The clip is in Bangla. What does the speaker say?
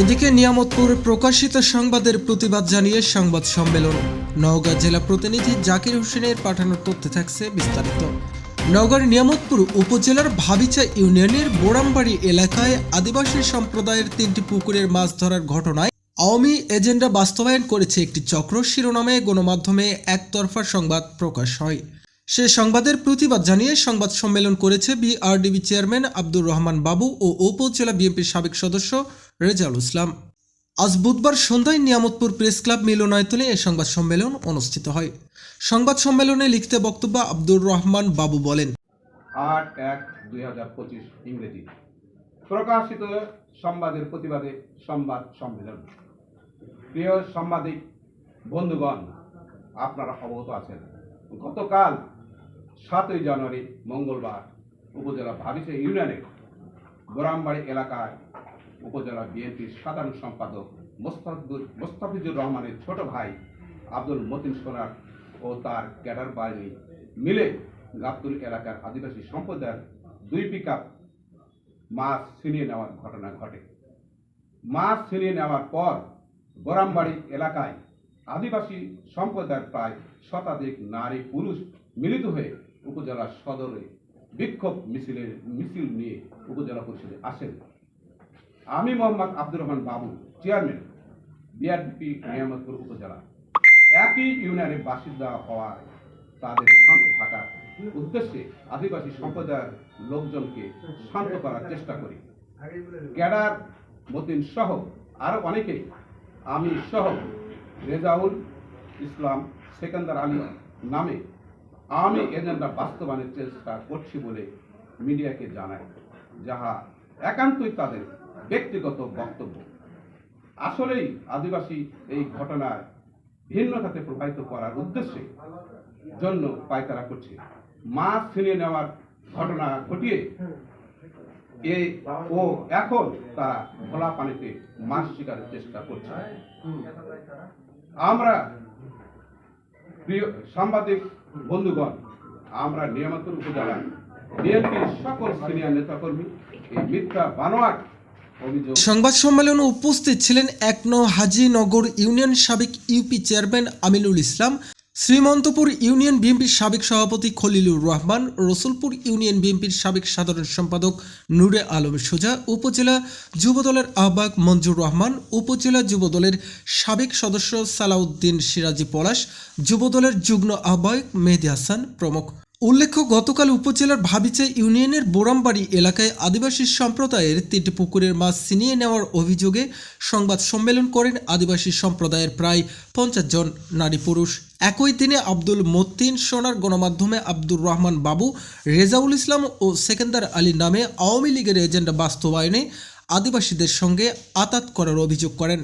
এদিকে নিয়ামতপুর প্রকাশিত সংবাদের প্রতিবাদ জানিয়ে সংবাদ সম্মেলন। নওগাঁ জেলা প্রতিনিধি জাকির হোসেনের পাঠানোর তথ্যে থাকছে বিস্তারিত। নওগাঁর নিয়ামতপুর উপজেলার ভাবিচা ইউনিয়নের বোরামবাড়ি এলাকায় আদিবাসী সম্প্রদায়ের তিনটি পুকুরের মাছ ধরার ঘটনায় আওয়ামী এজেন্ডা বাস্তবায়ন করেছে একটি চক্র। শিরোনামে গণমাধ্যমে একতরফা সংবাদ প্রকাশ হয়। সে সংবাদের প্রতিবাদ জানিয়ে সংবাদ সম্মেলন করেছে বিআরডিবি চেয়ারম্যান আব্দুর রহমান বাবু ও উপজেলা বিএনপির সাবেক সদস্য রেজাউল ইসলাম। আজ বুধবার সন্ধ্যায় নিয়ামতপুর প্রেস ক্লাব মিলনায়তনে এ সংবাদ সম্মেলন অনুষ্ঠিত হয়। সংবাদ সম্মেলনে লিখিত বক্তব্য আব্দুর রহমান বাবু বলেন, আট এক দুই হাজার পঁচিশ ইংরেজি। প্রকাশিত সংবাদের প্রতিবাদে সংবাদ সম্মেলন। প্রিয় সাংবাদিক, বন্ধুগণ, আপনারা অবগত আছেন, গতকাল সাতই জানুয়ারি মঙ্গলবার উপজেলা ভাবিসে ইউনিয়নের গোরামবাড়ি এলাকায় উপজেলা বিএনপির সাধারণ সম্পাদক মোস্তাফিজুর মোস্তাফিজুর রহমানের ছোট ভাই আব্দুল মতিন সোনার ও তার ক্যাডার বাহিনী মিলে গাবতুল এলাকার আদিবাসী সম্প্রদায়ের দুই পিক মাছ ছিনিয়ে নেওয়ার ঘটনা ঘটে। মাছ ছিনিয়ে নেওয়ার পর গোরামবাড়ি এলাকায় আদিবাসী সম্প্রদায়ের প্রায় শতাধিক নারী পুরুষ মিলিত হয়ে উপজেলা সদরে বিক্ষোভ মিছিলের মিছিল নিয়ে উপজেলা পরিষদে আসেন। আমি মোহাম্মদ আব্দুর রহমান বাবু চেয়ারম্যান বিআরপি নিয়ামতপুর উপজেলা। একই ইউনিয়নের বাসিন্দা হওয়ার তাদের শান্ত থাকার উদ্দেশ্যে আদিবাসী সম্প্রদায়ের লোকজনকে শান্ত করার চেষ্টা করি। ক্যাডার, মতিন সহ আরও অনেকেই আমি সহ রেজাউল ইসলাম সেকেন্দার আলী নামে আমি এজেন্ডা বাস্তবায়নের চেষ্টা করছি বলে মিডিয়াকে জানায় যাহা একান্তই তাদের ব্যক্তিগত বক্তব্য। আসলেই আদিবাসী এই ঘটনার ভিন্নতাতে প্রবাহিত করার উদ্দেশ্যে জন্য পায়তারা করছে। মাছ ছিনিয়ে নেওয়ার ঘটনা ঘটিয়ে এ ও এখন তারা খোলা পানিতে মাছ শিকারের চেষ্টা করছে। আমরা প্রিয় সাংবাদিক, বন্ধুগণ, আমরা নিয়ামতুল উপজেলার বিএনপির সকল সিনিয়র নেতাকর্মী, এই মিথ্যা বানোয়াট সংবাদ সম্মেলনে উপস্থিত ছিলেন এক নং হাজিনগর ইউনিয়ন সাবেক UP chairman Aminul Islam, Sreemantapur union বিএনপির সাবেক সভাপতি খলিলুর রহমান, রসুলপুর ইউনিয়ন বিএনপির সাবেক সাধারণ সম্পাদক নূরে আলম সোজা, উপজেলা যুবদলের আহ্বায়ক মঞ্জুর রহমান, উপজেলা যুবদলের সাবেক সদস্য সালাউদ্দিন সিরাজি পলাশ, যুবদলের যুগ্ম আহ্বায়ক মেহেদি হাসান প্রমুখ। উল্লেখ্য, গতকাল উপজেলার ভাবিচা ইউনিয়নের বোরামবাড়ি এলাকায় আদিবাসী সম্প্রদায়ের তিনটি পুকুরের মাছ ছিনিয়ে নেওয়ার অভিযোগে সংবাদ সম্মেলন করেন আদিবাসী সম্প্রদায়ের প্রায় পঞ্চাশ জন নারী পুরুষ। একই দিনে আব্দুল মতিন সোনার গণমাধ্যমে আব্দুর রহমান বাবু, রেজাউল ইসলাম ও সেকেন্দার আলী নামে আওয়ামী লীগের এজেন্ডা বাস্তবায়নে আদিবাসীদের সঙ্গে আতাত করার অভিযোগ করেন।